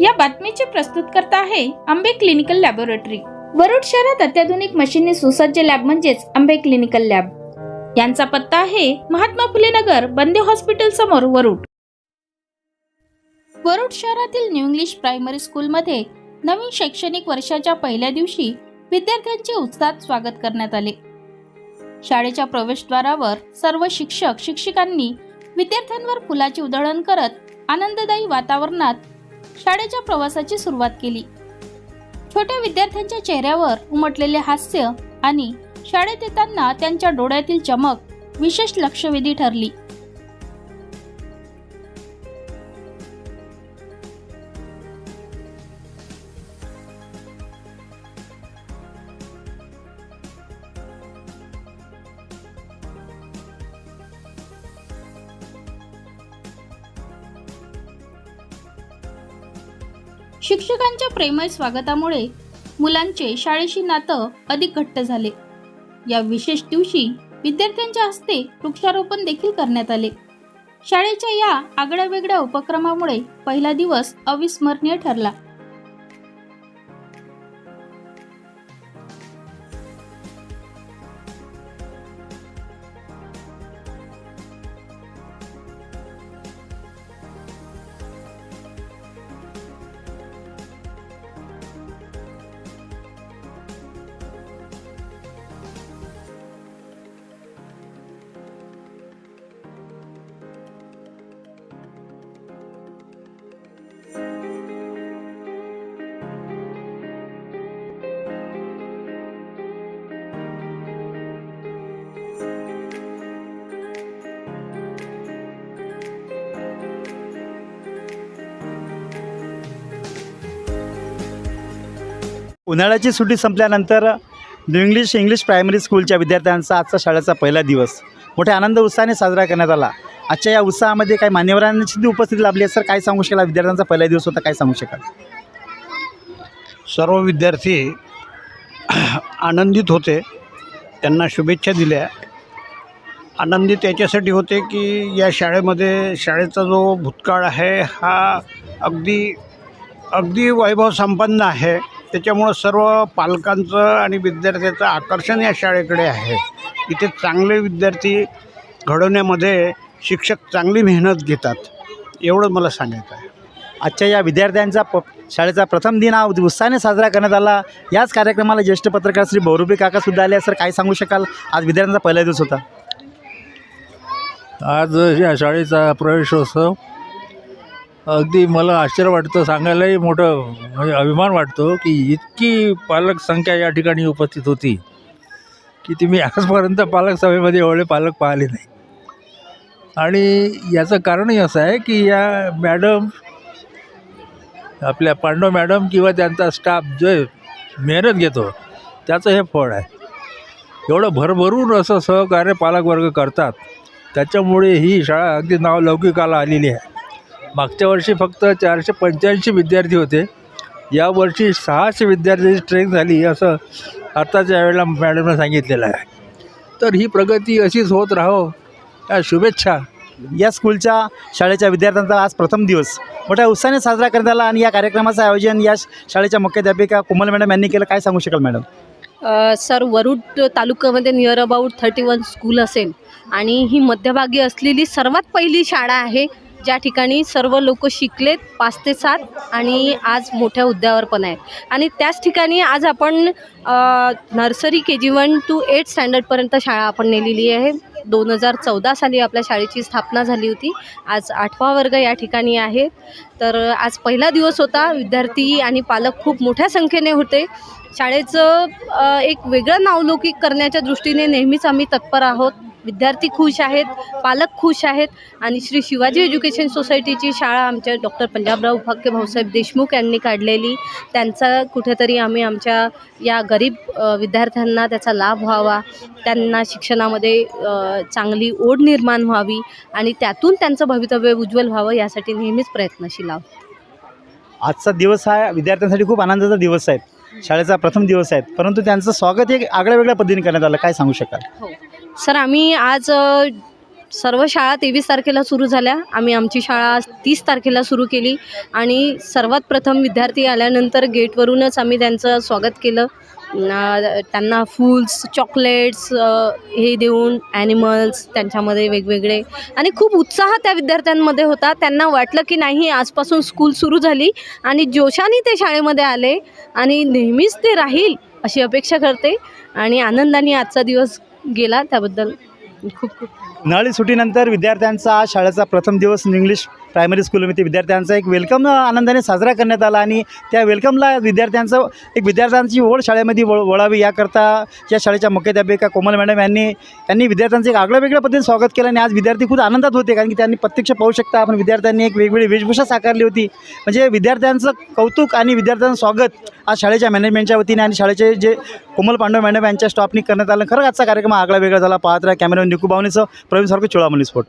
या बातमीचे प्रस्तुतकर्ता आहे आंबे क्लिनिकल लॅबोरेटरी. वरुड शहरात अत्याधुनिक मशीनने सुसज्ज लॅब म्हणजेच आंबे क्लिनिकल लॅब. यांचा पत्ता आहे महात्मा फुले नगर बंदे हॉस्पिटल समोर वरुड. वरुड शहरातील न्यू इंग्लिश प्रायमरी स्कूलमध्ये नवीन शैक्षणिक वर्षाच्या पहिल्या दिवशी विद्यार्थ्यांचे उत्साहात स्वागत करण्यात आले. शाळेच्या प्रवेशद्वारावर सर्व शिक्षक शिक्षिकांनी विद्यार्थ्यांवर फुलाची उधळण करत आनंददायी वातावरणात शाळेच्या प्रवासाची सुरुवात केली. छोट्या विद्यार्थ्यांच्या चेहऱ्यावर उमटलेले हास्य आणि शाळेत येताना त्यांच्या डोळ्यातील चमक विशेष लक्षवेधी ठरली. शिक्षकांच्या प्रेमळ स्वागतामुळे मुलांचे शाळेशी नातं अधिक घट्ट झाले. या विशेष दिवशी विद्यार्थ्यांच्या हस्ते वृक्षारोपण देखील करण्यात आले. शाळेच्या या आगळ्या वेगळ्या उपक्रमामुळे पहिला दिवस अविस्मरणीय ठरला. उन्हाळ्याची सुट्टी संपल्यानंतर न्यू इंग्लिश इंग्लिश प्रायमरी स्कूलच्या विद्यार्थ्यांचा आजचा शाळेचा पहिला दिवस. मोठ्या आनंद उत्साहाने साजरा करण्यात आला. आजच्या या उत्साहामध्ये काही मान्यवरांची उपस्थिती लाभली आहे सर. काय सांगू शकाल? विद्यार्थ्यांचा पहिला दिवस होता काय सांगू शकाल? सर्व विद्यार्थी आनंदित होते. त्यांना शुभेच्छा दिल्या. आनंदित याच्यासाठी होते की या शाळेमध्ये शाळेचा जो भूतकाळ आहे हा अगदी अगदी वैभव संपन्न आहे. त्याच्यामुळं सर्व पालकांचं आणि विद्यार्थ्याचं आकर्षण या शाळेकडे आहे. इथे चांगले विद्यार्थी घडवण्यामध्ये शिक्षक चांगली मेहनत घेतात. एवढं मला सांगायचं आहे. आजच्या या विद्यार्थ्यांचा प शाळेचा प्रथम दिन हा उत्साहाने साजरा करण्यात आला. याच कार्यक्रमाला ज्येष्ठ पत्रकार श्री बहुरूपी काकासुद्धा आले. सर काय सांगू शकाल? आज विद्यार्थ्यांचा पहिला दिवस होता. आज या शाळेचा प्रवेशोत्सव अगदी मला आश्चर्य वाटतं सांगायलाही मोठं म्हणजे अभिमान वाटतो की इतकी पालक संख्या या ठिकाणी उपस्थित होती की ती मी आजपर्यंत पालक सभेमध्ये एवढे पालक पाहिले नाही. आणि याचं कारणही असं आहे की या मॅडम आपल्या पांडव मॅडम किंवा त्यांचा स्टाफ जो मेहनत घेतो त्याचं हे फळ आहे. एवढं भरभरून असं सहकार्य पालकवर्ग करतात त्याच्यामुळे ही शाळा अगदी नाव लौकिकाला आलेली आहे. मागच्या वर्षी फक्त चारशे पंच्याऐंशी विद्यार्थी होते. यावर्षी सहाशे विद्यार्थ्यांची ट्रेन झाली असं आत्ताच्या वेळेला मॅडमनं सांगितलेलं आहे. तर ही प्रगती अशीच होत राहो. या शुभेच्छा. या स्कूलच्या शाळेच्या विद्यार्थ्यांचा आज प्रथम दिवस. मोठ्या उत्साहाने साजरा करण्यात आला आणि या कार्यक्रमाचं आयोजन या शाळेच्या मुख्याध्यापिका कोमल मॅडम यांनी केलं. काय सांगू शकाल मॅडम अ, सर वरुड तालुक्यामध्ये near about thirty one school असेल. आणि ही मध्यभागी असलेली सर्वात पहिली शाळा आहे ज्या ठिकाणी सर्व लोक शिकलेत पाच ते सात आणि आज मोठ्या हुद्द्यावर पण आहेत. आणि त्याच ठिकाणी आज आपण nursery K G one two eight स्टँडर्डपर्यंत शाळा आपण नेलेली आहे. दोन हजार चौदा साली आपल्या शाळेची स्थापना झाली होती. आज आठवा वर्ग या ठिकाणी आहे. तर आज पहिला दिवस होता. विद्यार्थी आणि पालक खूप मोठ्या संख्येने होते. शाळेचं एक वेगळं नावलौकिक करण्याच्या दृष्टीने नेहमीच आम्ही तत्पर आहोत. विद्यार्थी खुश आहेत पालक खुश आहेत आणि श्री शिवाजी एज्युकेशन सोसायटीची शाळा आमच्या डॉक्टर पंजाबराव फाके भाऊसाहेब देशमुख यांनी काढलेली. त्यांचा कुठेतरी आम्ही आमच्या या गरीब विद्यार्थ्यांना त्याचा लाभ व्हावा. त्यांना शिक्षणामध्ये चांगली ओढ निर्माण व्हावी आणि त्यातून त्यांचं भवितव्य उज्ज्वल व्हावं यासाठी नेहमीच प्रयत्नशील आहोत. आजचा दिवस हा विद्यार्थ्यांसाठी खूप आनंदाचा दिवस आहे. शाळेचा प्रथम दिवस आहे. परंतु त्यांचं स्वागत हे आगळ्या वेगळ्या पद्धतीने करण्यात आलं. काय सांगू शकाल? सर आम्ही आज सर्व शाळा तेवीस तारखेला सुरू झाल्या. आम्ही आमची शाळा तीस तारखेला सुरू केली आणि सर्वात प्रथम विद्यार्थी आल्यानंतर गेटवरूनच आम्ही त्यांचं स्वागत केलं. त्यांना फूल्स चॉकलेट्स हे देऊन ॲनिमल्स त्यांच्यामध्ये वेगवेगळे आणि खूप उत्साह त्या विद्यार्थ्यांमध्ये होता. त्यांना वाटलं की नाही आजपासून स्कूल सुरू झाली आणि जोशाने ते शाळेमध्ये आले आणि नेहमीच ते राहील अशी अपेक्षा करते. आणि आनंदाने आजचा दिवस गेला त्याबद्दल खूप खूप उन्हाळी सुट्टीनंतर विद्यार्थ्यांचा आज शाळेचा प्रथम दिवस इंग्लिश प्रायमरी स्कूलमध्ये विद्यार्थ्यांचा एक वेलकम आनंदाने साजरा करण्यात आला आणि त्या वेलकमला विद्यार्थ्यांचं एक विद्यार्थ्यांची ओढ शाळेमध्ये वळ वळावी याकरता या शाळेच्या मुख्याध्यापिका कोमल मॅडम यांनी त्यांनी विद्यार्थ्यांचं एक आगळं वेगळ्या पद्धतीने स्वागत केलं आणि आज विद्यार्थी खूप आनंदात होते कारण की त्यांनी प्रत्यक्ष पाहू शकता आपण विद्यार्थ्यांनी एक वेगवेगळी वेशभूषा साकारली होती. म्हणजे विद्यार्थ्यांचं कौतुक आणि विद्यार्थ्यांचं स्वागत आज शाळेच्या मॅनेजमेंटच्या वतीने आणि शाळेचे जे कोमल पांडव मॅडम यांच्या स्टॉपनी करण्यात आलं. खरं आजचा कार्यक्रम आगळा वेगळा झाला. पाहत राहा कॅमेरा निकू बावनीचं. प्रवीण सारखं चोळामणी स्फोट